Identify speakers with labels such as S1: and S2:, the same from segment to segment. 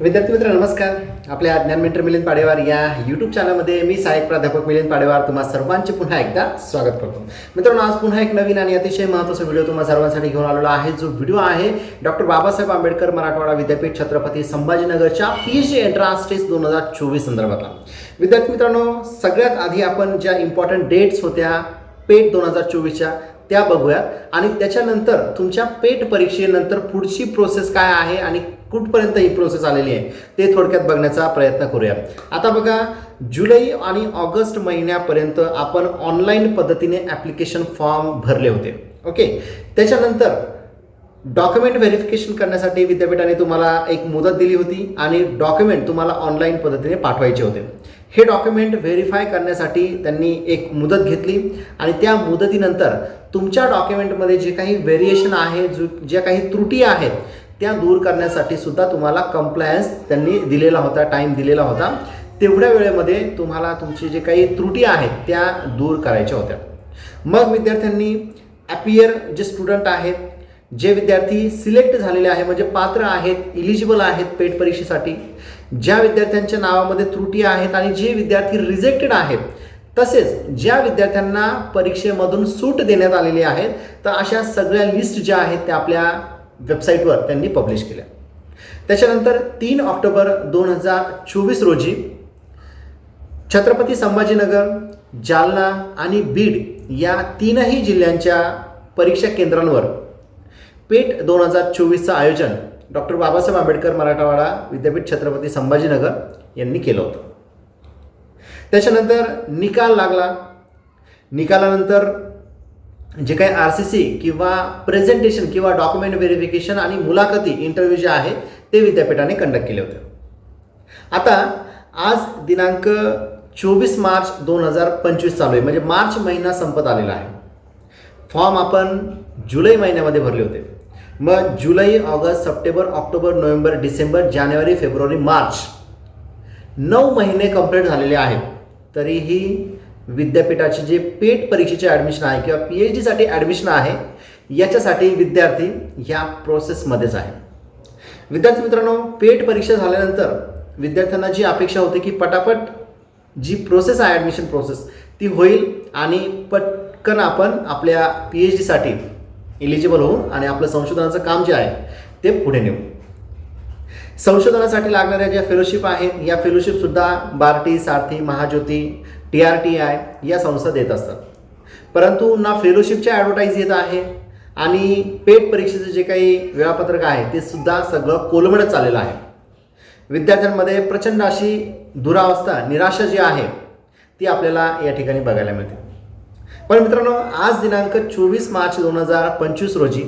S1: विद्यार्थी मित्र नमस्कार. आपल्या ज्ञान मित्र मिलिंद पाडेवार या यूट्यूब चॅनलमध्ये मी सहाय्यक प्राध्यापक मिलिंद पाडेवार तुम्हा सर्वांचे पुन्हा एकदा स्वागत करतो. मित्रांनो आज पुन्हा एक नवीन आणि अतिशय महत्त्वाचा व्हिडिओ तुम्हा सर्वांसाठी घेऊन आलेला आहे. जो व्हिडिओ आहे डॉक्टर बाबासाहेब आंबेडकर मराठवाडा विद्यापीठ छत्रपती संभाजीनगरच्या पी जी एंट्रान्स टेस्ट दोन हजार चोवीस संदर्भातला. विद्यार्थी मित्रांनो सगळ्यात आधी आपण ज्या इम्पॉर्टंट डेट्स होत्या पेट दोन हजार चोवीसच्या त्या बघूयात. आणि त्याच्यानंतर तुमच्या पेट परीक्षेनंतर पुढची प्रोसेस काय आहे आणि कुठपर्यंत ही प्रोसेस आलेली आहे ते थोडक्यात बघण्याचा प्रयत्न करूया. आता बघा जुलै आणि ऑगस्ट महिन्यापर्यंत आपण ऑनलाईन पद्धतीने ॲप्लिकेशन फॉर्म भरले होते. ओके त्याच्यानंतर डॉक्युमेंट व्हेरिफिकेशन करण्यासाठी विद्यापीठाने तुम्हाला एक मुदत दिली होती आणि डॉक्युमेंट तुम्हाला ऑनलाईन पद्धतीने पाठवायचे होते. हे डॉक्युमेंट व्हेरीफाय करण्यासाठी त्यांनी एक मुदत घेतली आणि त्या मुदतीनंतर तुमच्या डॉक्युमेंटमध्ये जे काही व्हेरिएशन आहे जो ज्या काही त्रुटी आहेत त्या दूर करण्यासाठी सुद्धा तुम्हाला कंप्लायन्स त्यांनी दिलेला होता टाईम दिलेला होता. तेवढ्या वेळेमध्ये तुम्हाला तुमची जे काही त्रुटी आहेत त्या दूर करायच्या होत्या. मग विद्यार्थ्यांनी ॲपियर जे स्टुडंट आहेत जे विद्यार्थी सिलेक्ट झालेले आहे म्हणजे पात्र आहेत इलिजिबल आहेत पेट परीक्षेसाठी ज्या विद्यार्थ्यांच्या नावामध्ये त्रुटी आहेत आणि जे विद्यार्थी रिजेक्टेड आहेत तसेच ज्या विद्यार्थ्यांना परीक्षेमधून सूट देण्यात आलेली आहेत तर अशा सगळ्या लिस्ट ज्या आहेत त्या आपल्या वेबसाईटवर त्यांनी पब्लिश केल्या. त्याच्यानंतर तीन ऑक्टोबर दोन हजार चोवीस रोजी छत्रपती संभाजीनगर जालना आणि बीड या तीनही जिल्ह्यांच्या परीक्षा केंद्रांवर पेट दोन हजार चोवीसचं आयोजन डॉक्टर बाबासाहेब आंबेडकर मराठवाडा विद्यापीठ छत्रपती संभाजीनगर यांनी केलं होतं. त्याच्यानंतर निकाल लागला. निकालानंतर जे काही आर सी सी किंवा प्रेझेंटेशन किंवा डॉक्युमेंट व्हेरिफिकेशन आणि मुलाखती इंटरव्ह्यू जे आहे ते विद्यापीठाने कंडक्ट केले होते. आता आज दिनांक चोवीस मार्च दोन हजार पंचवीस चालू आहे. म्हणजे मार्च महिना संपत आलेला आहे. फॉर्म आपण जुलै महिन्यामध्ये भरले होते. मग जुलै August September October November December जानेवारी फेब्रुवारी मार्च नऊ महिने कंप्लीट झालेले आहेत. तरीही विद्यापीठाचे जे पेट परीक्षेचे ॲडमिशन आहे किंवा पी एच डीसाठी ॲडमिशन आहे याच्यासाठी विद्यार्थी ह्या प्रोसेसमध्येच आहे. विद्यार्थी मित्रांनो पेट परीक्षा झाल्यानंतर विद्यार्थ्यांना जी अपेक्षा होती की पटापट जी प्रोसेस आहे ॲडमिशन प्रोसेस ती होईल आणि पटकन आपण आपल्या पी एच डीसाठी इलिजिबल होऊन आणि आपलं संशोधनाचं काम जे आहे ते पुढे नेऊ. संशोधनासाठी लागणाऱ्या ज्या फेलोशिप आहेत या फेलोशिपसुद्धा BARTI SARTHI Mahajyoti T R T I या संस्था देत असतात. परंतु ना फेलोशिपच्या ॲडव्हर्टाईज येत आहे आणि पेट परीक्षेचं जे काही वेळापत्रक आहे ते सुद्धा सगळं कोलमडत चाललेलं आहे. विद्यार्थ्यांमध्ये प्रचंड अशी दुरावस्था निराशा जी आहे ती आपल्याला या ठिकाणी बघायला मिळते. पण मित्रांनो आज दिनांक चोवीस मार्च दोन हजार पंचवीस रोजी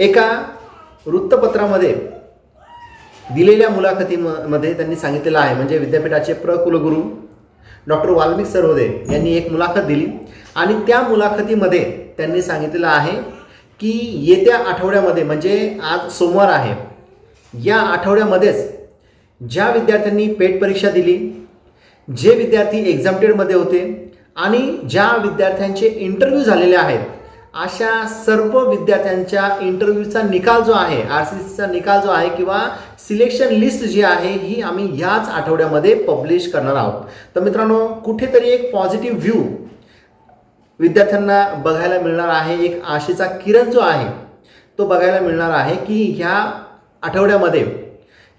S1: एका वृत्तपत्रामध्ये दिलेल्या मुलाखतीमध्ये त्यांनी सांगितलेलं आहे म्हणजे विद्यापीठाचे प्र कुलगुरू डॉक्टर वाल्मिक सरहोदे यांनी एक मुलाखत दिली. आणि त्या मुलाखतीमध्ये त्यांनी सांगितलेलं आहे की येत्या आठवड्यामध्ये म्हणजे आज सोमवार आहे या आठवड्यामध्येच ज्या विद्यार्थ्यांनी पेट परीक्षा दिली जे विद्यार्थी एक्झामटेडमध्ये होते आणि ज्या विद्यार्थ्यांचे इंटरव्ह्यू झालेले आहेत अशा सर्व विद्यार्थ्यांच्या इंटरव्ह्यूचा निकाल जो आहे आर सी सीचा निकाल जो आहे किंवा सिलेक्शन लिस्ट जी आहे ही आम्ही ह्याच आठवड्यामध्ये पब्लिश करणार आहोत. तर मित्रांनो कुठेतरी एक पॉझिटिव्ह व्ह्यू विद्यार्थ्यांना बघायला मिळणार आहे. एक आशेचा किरण जो आहे तो बघायला मिळणार आहे की ह्या आठवड्यामध्ये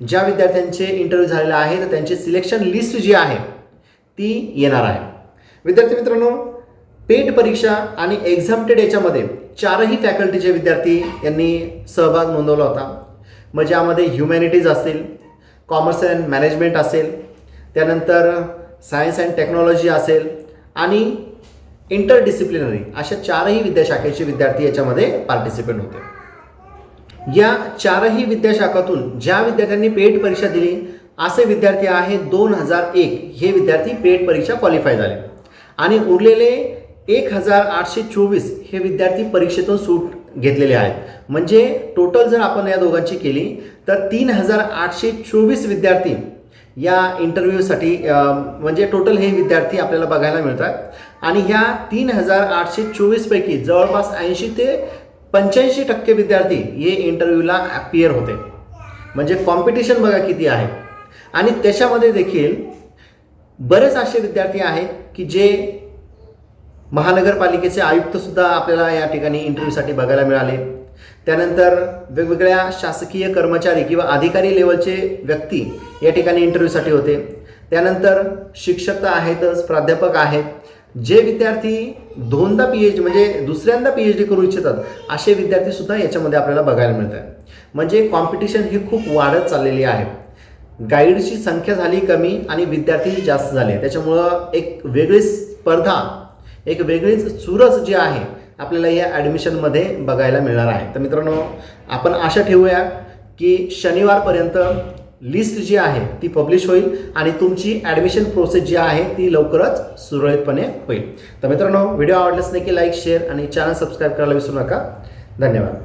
S1: ज्या विद्यार्थ्यांचे इंटरव्ह्यू झालेले आहे तर त्यांची सिलेक्शन लिस्ट जी आहे ती येणार आहे. विद्यार्थी मित्रांनो पेट परीक्षा आणि एक्झामटेड याच्यामध्ये चारही फॅकल्टीचे विद्यार्थी यांनी सहभाग नोंदवला होता. मग ज्यामध्ये ह्युमॅनिटीज असेल कॉमर्स अँड मॅनेजमेंट असेल त्यानंतर सायन्स अँड टेक्नॉलॉजी असेल आणि इंटरडिसिप्लिनरी अशा चारही विद्याशाखेचे विद्यार्थी याच्यामध्ये पार्टिसिपेंट होते. या चारही विद्याशाखातून ज्या विद्यार्थ्यांनी पेट परीक्षा दिली असे विद्यार्थी आहे दोन हजार एक. हे विद्यार्थी पेट परीक्षा क्वालिफाय झाले. आणि उरलेले एक हजार आठशे चोवीस हे विद्यार्थी परीक्षेतून सूट घेतलेले आहेत. म्हणजे टोटल जर आपण या दोघांची केली तर तीन हजार आठशे चोवीस विद्यार्थी या इंटरव्ह्यूसाठी म्हणजे टोटल हे विद्यार्थी आपल्याला बघायला मिळतात. आणि ह्या तीन हजार आठशे चोवीसपैकी जवळपास ऐंशी ते पंच्याऐंशी टक्के विद्यार्थी हे इंटरव्ह्यूला अपियर होते. म्हणजे कॉम्पिटिशन बघा किती आहे. आणि त्याच्यामध्ये देखील बरेच असे विद्यार्थी आहेत की जे महानगरपालिकेचे आयुक्तसुद्धा आपल्याला या ठिकाणी इंटरव्ह्यूसाठी बघायला मिळाले. त्यानंतर वेगवेगळ्या शासकीय कर्मचारी किंवा अधिकारी लेवलचे व्यक्ती या ठिकाणी इंटरव्ह्यूसाठी होते. त्यानंतर शिक्षक तर आहेतच प्राध्यापक आहेत. जे विद्यार्थी दोनदा पी एच डी म्हणजे दुसऱ्यांदा पी एच डी करू इच्छितात असे विद्यार्थीसुद्धा याच्यामध्ये आपल्याला बघायला मिळतात. म्हणजे कॉम्पिटिशन ही खूप वाढत चाललेली आहे. गाईडची संख्या झाली कमी आणि विद्यार्थी जास्त झाले. त्याच्यामुळं एक वेगळी स्पर्धा एक वेगळीच चुरस जी आहे आपल्याला या ॲडमिशनमध्ये बघायला मिळणार आहे. तर मित्रांनो आपण आशा ठेवूया की शनिवारपर्यंत लिस्ट जी आहे ती पब्लिश होईल आणि तुमची ॲडमिशन प्रोसेस जी आहे ती लवकरच सुरळीतपणे होईल. तर मित्रांनो व्हिडिओ आवडल्यास नक्की लाईक शेअर आणि चॅनल सबस्क्राईब करायला विसरू नका. धन्यवाद.